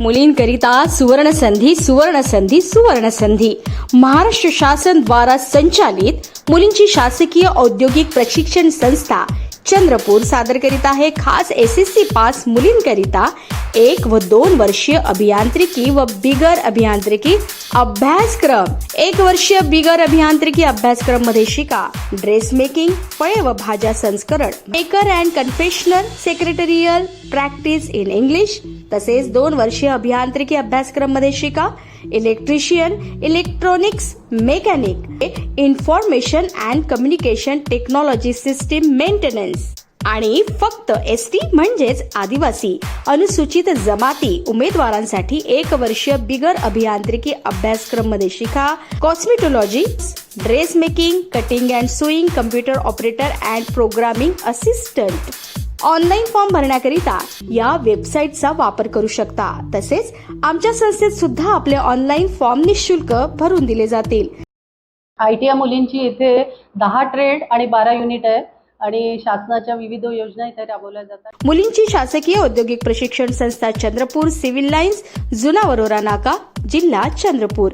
मुलींकरिता सुवर्ण संधी सुवर्ण संधी सुवर्ण संधी महाराष्ट्र शासन द्वारा संचालित मुलींची शासकीय औद्योगिक प्रशिक्षण संस्था चंद्रपूर सादर करीत आहे. खास एस एस सी पास मुलींकरिता एक व दोन वर्षीय अभियांत्रिकी व बिगर अभियांत्रिकी अभ्यासक्रम. एक वर्षीय बिगर अभियांत्रिकी अभ्यासक्रममध्ये शिका. ड्रेस मेकिंग फळे व भाज्या संस्करण. Maker and confectioner secretarial practice in English तसेच दोन वर्षीय अभियांत्रिकी अभ्यासक्रममध्ये शिका. Electrician electronics mechanic information and communication technology system maintenance आणि फक्त एस टी म्हणजेच आदिवासी अनुसूचित जमाती उमेदवारांसाठी एक वर्ष बिगर अभियांत्रिकी अभ्यासक्रममध्ये शिका. Cosmetology dress making cutting and sewing computer operator and programming assistant online form भरण्याकरिता या वेबसाईटचा वापर करू शकता. तसेच आमच्या संस्थेत सुद्धा आपले ऑनलाईन फॉर्म निशुल्क भरून दिले जातील. आय टी आय मुलींची इथे दहा ट्रेड आणि बारा युनिट आहे आणि शासनाच्या विविध योजना इथे राबवल्या जातात. मुलींची शासकीय औद्योगिक प्रशिक्षण संस्था चंद्रपूर सिव्हिल लाईन्स जुना वरोरा नाका जिल्हा चंद्रपूर.